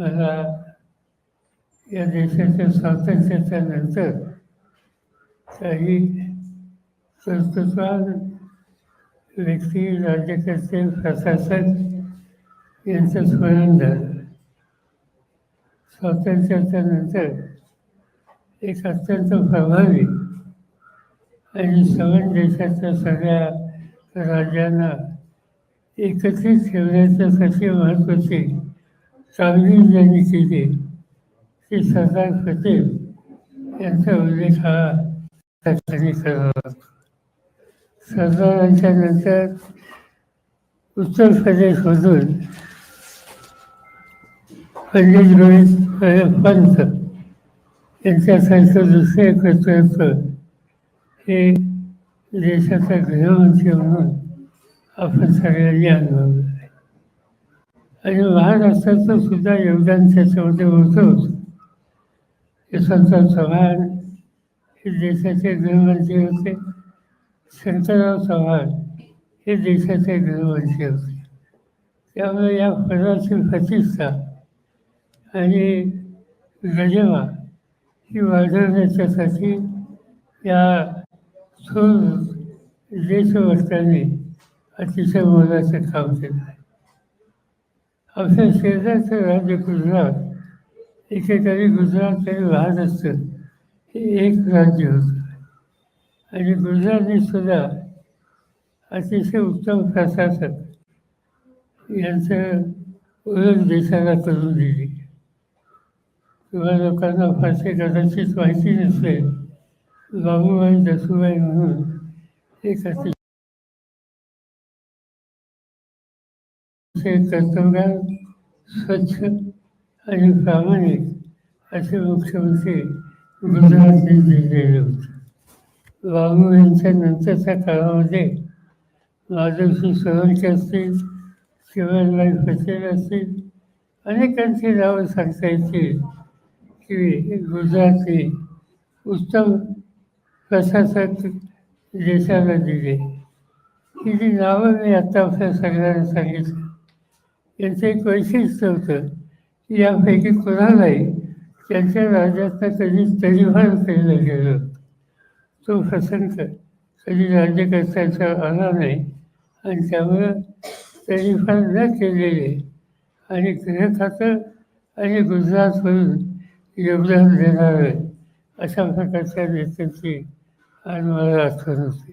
मला या देशाच्या स्वातंत्र्याच्या नंतर काही कर्तृत्वान व्यक्ती राज्यकर्ते प्रशासक यांचं स्मरण झालं. स्वातंत्र्याच्या नंतर एक अत्यंत प्रभावी आणि सवन देशाच्या सगळ्या राज्यांना एकत्रित ठेवण्याच्यासाठी महत्त्वाची कामगिरी ज्यांनी केली ती सरदार पटेल यांचा उल्लेख हा त्या ठिकाणी करावा सरदारांच्या नंतर उत्तर प्रदेशमधून पंडित रोहित पंत यांच्यासारखं दुसरे कर्तृत्व हे देशाचा गृहमंत्री म्हणून आपण सगळ्यांनी अनुभवलं आणि महाराष्ट्राचं सुद्धा योगदान त्याच्यामध्ये होतंच यशवंतराव चव्हाण हे देशाचे गृहमंत्री होते. शंकरराव चव्हाण हे देशाचे गृहमंत्री होते. त्यामुळे या पदाची प्रतिष्ठा आणि गजमा ही वाढवण्याच्यासाठी या थोर देशभक्तांनी अतिशय मोलाचं काम केलं आहे. आपल्या शेजारचं राज्य गुजरात एकेकाळी गुजरात काही वाहत असतं. हे एक राज्य होतं. आणि गुजरातने सुद्धा अतिशय उत्तम प्रशासक यांचं ओळख देशाला करून दिली. किंवा लोकांना फारसे कदाचित माहिती नसते बाबूबाई दसूबाई म्हणून एक अतिशय ते कर्तव्यान स्वच्छ आणि प्रामाणिक असे मुख्यमंत्री गुजरातने दिलेले होते. बाबू यांच्या नंतरच्या काळामध्ये माधवसिंग सोळंकी असतील शिवाजीबाई पटेल असतील अनेकांची नावं सांगता येतील की गुजरातने उत्तम प्रशासक देशाला दिले. ही जी नावं मी आत्ता आपल्या सगळ्यांना सांगितली यांचं एक वैशिष्ट्य होतं की यापैकी कोणालाही त्यांच्या राज्यातनं कधी तरीफान केलं गेलं. तो प्रसंग कधी राज्यकर्त्यांचा आला नाही आणि त्यामुळं तरीफान न केलेले आणि गृहखातं आणि गुजरातमधून योगदान देणारं अशा प्रकारच्या नेत्यांची आज मला आठवण होती.